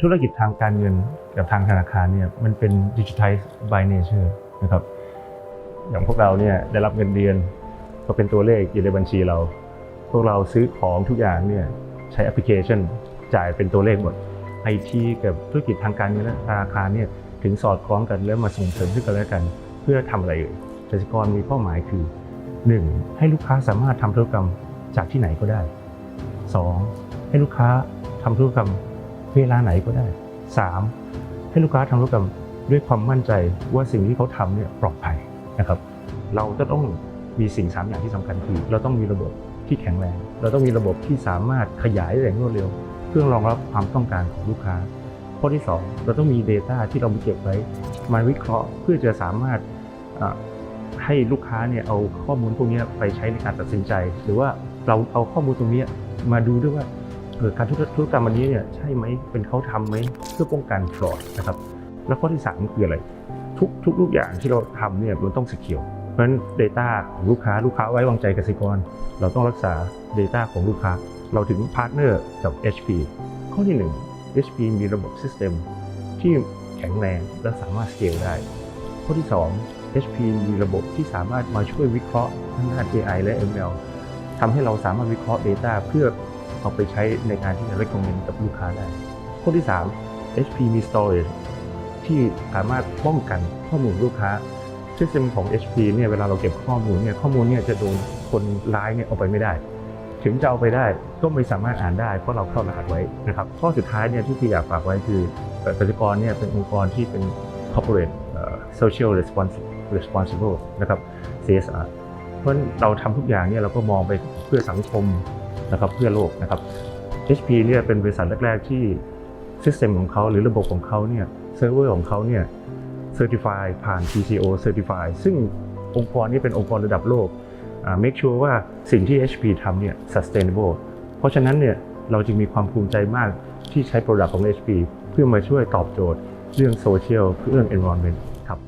ธุรกิจทางการเงินกับทางธนาคารเนี่ยมันเป็นดิจิทัล by nature นะครับอย่างพวกเราเนี่ยได้รับเงินเดือนก็เป็นตัวเลขอยู่ในบัญชีเรา พวกเราซื้อของทุกอย่างเนี่ยใช้แอปพลิเคชันจ่ายเป็นตัวเลขหมดไอทีกับธุรกิจทางการเงินและธนาคารเนี่ยถึงสอดคล้องกันแล้วมาส่งเสริมซึ่งกันและกัน เพื่อทำอะไรเอ่ยกสิกรมีเป้าหมายคือ 1. ให้ลูกค้าสามารถทำธุรกรรมจากที่ไหนก็ได้ 2. ให้ลูกค้าทำธุรกรรม เวลาไหนก็ได้ 3. ให้ลูกค้าทำธุรกรรมด้วยความมั่นใจว่าสิ่งที่เขาทำเนี่ยปลอดภัยนะครับ เราจะต้องมีสิ่ง 3 อย่างที่สำคัญคือเราต้องมีระบบที่แข็งแรง เราต้องมีระบบที่สามารถขยายได้อย่างรวดเร็ว เพื่อรองรับความต้องการของลูกค้า ข้อที่ 2 เราต้องมี Data ที่เราเก็บไว้มาวิเคราะห์เพื่อจะสามารถให้ลูกค้าเนี่ยเอาข้อมูลพวกนี้ไปใช้ในการตัดสินใจ หรือว่าเราเอาข้อมูลตรงนี้มาดูด้วยว่า เออการธุรกรรมอันนี้เนี่ยใช่ไหมเป็นเขาทำไหมเพื่อป้องกันฟลอดนะครับแล้วข้อที่สามคืออะไร ทุกทุกทุกอย่างที่เราทำเนี่ยมันต้องสกิลเพราะฉะนั้น Data ของลูกค้าลูกค้าไว้วางใจกสิกร เราต้องรักษา Data ของลูกค้า เราถึงพาร์ทเนอร์กับ HP ข้อที่ 1 HP มีระบบ System ที่แข็งแรงและสามารถ scale ได้ ข้อที่ 2 HP มีระบบที่สามารถมาช่วยวิเคราะห์ทางด้าน AI และ ML ทำให้เราสามารถวิเคราะห์ Data เพื่อ เอาไปใช้ในการที่จะ recommend กับลูกค้าได้ ข้อที่ 3 HP มี storage ที่สามารถป้องกันข้อมูลลูกค้า System ของ HP เนี่ยเวลาเราเก็บข้อมูลเนี่ยข้อมูลเนี่ยจะโดนคนร้ายเนี่ยเอาไปไม่ได้ ถึงจะเอาไปได้ก็ไม่สามารถอ่านได้เพราะเราเข้ารหัสไว้นะครับข้อสุดท้ายเนี่ยที่พี่อยากฝากไว้คือเอ่อกสิกรเนี่ยเป็นองค์กรที่เป็น corporate social responsible responsible นะครับ CSR เพราะฉะนั้นเราทำทุกอย่างเนี่ยเราก็มองไปเพื่อสังคม นะครับเพื่อโลกนะครับ HP เนี่ยเป็นบริษัทแรกๆที่ System ของเขาหรือระบบของเขาเนี่ยเซิร์ฟเวอร์ของเขาเนี่ย Certify ผ่าน TCO Certify ซึ่งองค์กรนี้เป็นองค์กรระดับโลกอ่า make sure ว่าสิ่งที่ HP ทำเนี่ย sustainable เพราะฉะนั้นเนี่ยเราจึงมีความภูมิใจมากที่ใช้ Product ของ HP เพื่อมาช่วยตอบโจทย์เรื่อง Social เรื่อง Environment ครับ